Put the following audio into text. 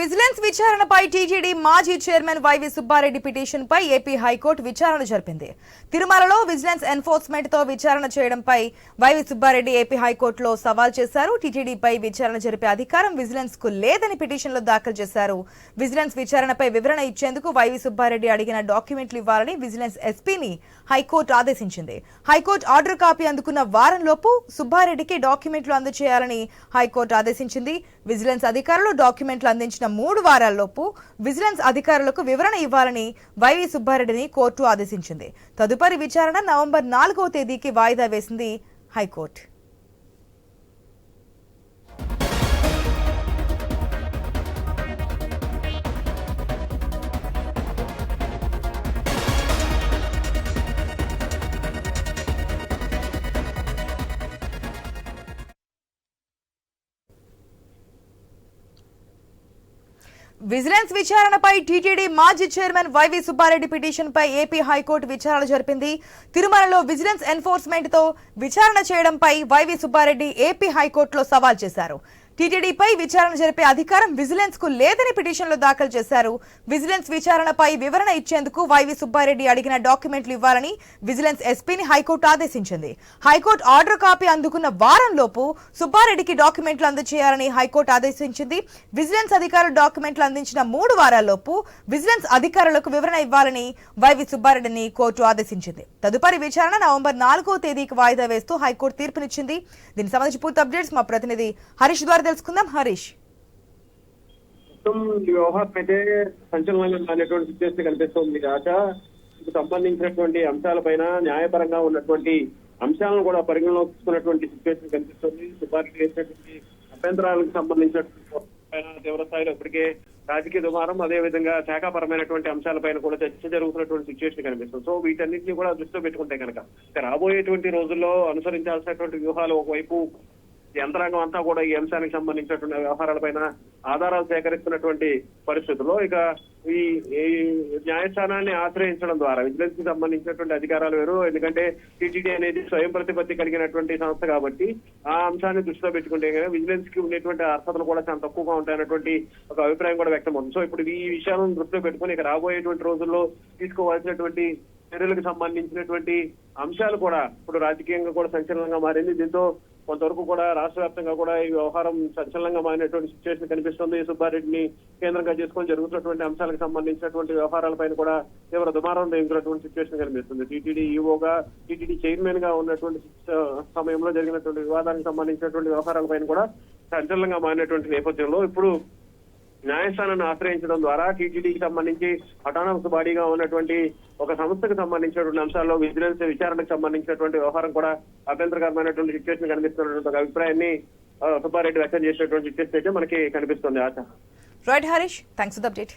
Vigilance విచారణపై TTD మాజీ chairman YV Subbareddy petition పై ఏపీ హైకోర్టు విచారణ జరిపింది. తిరుమలలో విజిలెన్స్ ఎన్ఫోర్స్మెంట్తో విచారణ చేయడంపై వైవి సుబ్బారెడ్డి ఏపీ హైకోర్టులో సవాల్ చేశారు. టీటీడీపై విచారణ జరిపే అధికారం విజిలెన్స్కు లేదని పిటిషన్లో దాఖలు చేశారు. విజిలెన్స్ విచారణపై వివరణ ఇచ్చేందుకు వైవి సుబ్బారెడ్డి అడిగిన డాక్యుమెంట్లు ఇవ్వాలని విజిలెన్స్ ఎస్పీని హైకోర్టు ఆదేశించింది. హైకోర్టు ఆర్డర్ కాపీ అందుకున్న వారంలోపు సుబ్బారెడ్డికి డాక్యుమెంట్లు అందజేయాలని హైకోర్టు ఆదేశించింది. విజిలెన్స్ అధికారులు డాక్యుమెంట్లు సంబంధించిన మూడు వారాల్లోపు విజిలెన్స్ అధికారులకు వివరణ ఇవ్వాలని వైవి సుబ్బారెడ్డిని కోర్టు ఆదేశించింది. తదుపరి విచారణ నవంబర్ నాలుగవ తేదీకి వాయిదా వేసింది హైకోర్టు. విజిలెన్స్ విచారణపై టీటీడీ మాజీ చైర్మన్ వైవి సుబ్బారెడ్డి పిటిషన్ పై ఏపీ హైకోర్టు విచారణ జరిపింది. తిరుమలలో విజిలెన్స్ ఎన్ఫోర్స్మెంట్తో విచారణ చేయడంపై వైవి సుబ్బారెడ్డి ఏపీ హైకోర్టులో సవాల్ చేశారు. టీటీడీపై విచారణ జరిపే అధికారం విజిలెన్స్కు లేదని పిటిషన్లో దాఖలు చేశారు. విజిలెన్స్ విచారణపై వివరణ ఇచ్చేందుకు వైవి సుబ్బారెడ్డి అడిగిన డాక్యుమెంట్లు ఇవ్వాలని విజిలెన్స్ ఎస్పీని హైకోర్టు ఆదేశించింది. హైకోర్టు ఆర్డర్ కాపీ అందుకున్న వారంలోపు సుబ్బారెడ్డికి డాక్యుమెంట్లు అందజేయాలని హైకోర్టు ఆదేశించింది. విజిలెన్స్ అధికారులు డాక్యుమెంట్లు అందించిన మూడు వారాల్లోపు విజిలెన్స్ అధికారులకు వివరణ ఇవ్వాలని వైవి సుబ్బారెడ్డిని కోర్టు ఆదేశించింది. తదుపరి విచారణ నవంబర్ నాలుగో తేదీకి వాయిదా వేస్తూ హైకోర్టు తీర్పునిచ్చింది. దీనికి సంబంధించి పూర్తి అప్డేట్స్ మా ప్రతినిధి హరీష్ ద్వారా తెలుసుకుందాం హరీష్. మొత్తం ఈ వ్యవహారం అయితే సంచలనంగా మారినటువంటి సిచ్యువేషన్ కనిపిస్తుంది. కాక సంబంధించినటువంటి అంశాలపైన న్యాయపరంగా ఉన్నటువంటి అంశాలను కూడా పరిగణలోకి తీసుకున్నటువంటి సిచ్యువేషన్ కనిపిస్తుంది. సుబ్బారెడ్డి చేసినటువంటి అభ్యంతరాలకు సంబంధించినటువంటి పైన ఇప్పటికే రాజకీయ దుమారం అదే విధంగా శాఖాపరమైనటువంటి అంశాలపైన కూడా చర్చ జరుగుతున్నటువంటి సిచ్యువేషన్ కనిపిస్తుంది. సో వీటన్నింటినీ కూడా దృష్టిలో పెట్టుకుంటే కనుక రాబోయేటువంటి రోజుల్లో అనుసరించాల్సినటువంటి వ్యూహాలు ఒకవైపు యంత్రాంగం అంతా కూడా ఈ అంశానికి సంబంధించినటువంటి వ్యవహారాలపైన ఆధారాలు సేకరిస్తున్నటువంటి పరిస్థితుల్లో ఇక ఈ ఈ న్యాయస్థానాన్ని ఆశ్రయించడం ద్వారా విజిలెన్స్కి సంబంధించినటువంటి అధికారాలు వేరు. ఎందుకంటే టీటీడీ అనేది స్వయం ప్రతిపత్తి కలిగినటువంటి సంస్థ కాబట్టి ఆ అంశాన్ని దృష్టిలో పెట్టుకుంటే విజిలెన్స్కి ఉండేటువంటి అర్హతలు కూడా చాలా తక్కువగా ఉంటాయన్నటువంటి ఒక అభిప్రాయం కూడా వ్యక్తం అవుతుంది. సో ఇప్పుడు ఈ విషయాలను దృష్టిలో పెట్టుకుని ఇక రాబోయేటువంటి రోజుల్లో తీసుకోవాల్సినటువంటి చర్యలకు సంబంధించినటువంటి అంశాలు కూడా ఇప్పుడు రాజకీయంగా కూడా సంచలనంగా మారింది. దీంతో కొంతవరకు కూడా రాష్ట్ర వ్యాప్తంగా కూడా ఈ వ్యవహారం సంచలనంగా మారినటువంటి సిచ్యువేషన్ కనిపిస్తుంది. సుబ్బారెడ్డిని కేంద్రంగా చేసుకొని జరుగుతున్నటువంటి అంశాలకు సంబంధించినటువంటి వ్యవహారాలపైన కూడా తీవ్ర దుమారం రేగుతున్నటువంటి సిచ్యువేషన్ కనిపిస్తుంది. టీటీడీ ఈఓగా టీటీడీ చైర్మన్గా ఉన్నటువంటి సమయంలో జరిగినటువంటి వివాదానికి సంబంధించినటువంటి వ్యవహారాలపైన కూడా సంచలనంగా మారినటువంటి నేపథ్యంలో ఇప్పుడు న్యాయస్థానాన్ని ఆశ్రయించడం ద్వారా టీటీడీకి సంబంధించి అటానమస్ బాడీగా ఉన్నటువంటి ఒక సంస్థకు సంబంధించినటువంటి అంశాల్లో విజిలెన్స్ విచారణకు సంబంధించినటువంటి వ్యవహారం కూడా అభ్యంతరకరమైనటువంటి సిచ్యువేషన్ కనిపిస్తున్నటువంటి ఒక అభిప్రాయాన్ని సుబ్బారెడ్డి వ్యక్తం చేసినటువంటి సిచ్యువేషన్ అయితే మనకి కనిపిస్తుంది. ఆశ. Right Harish thanks for update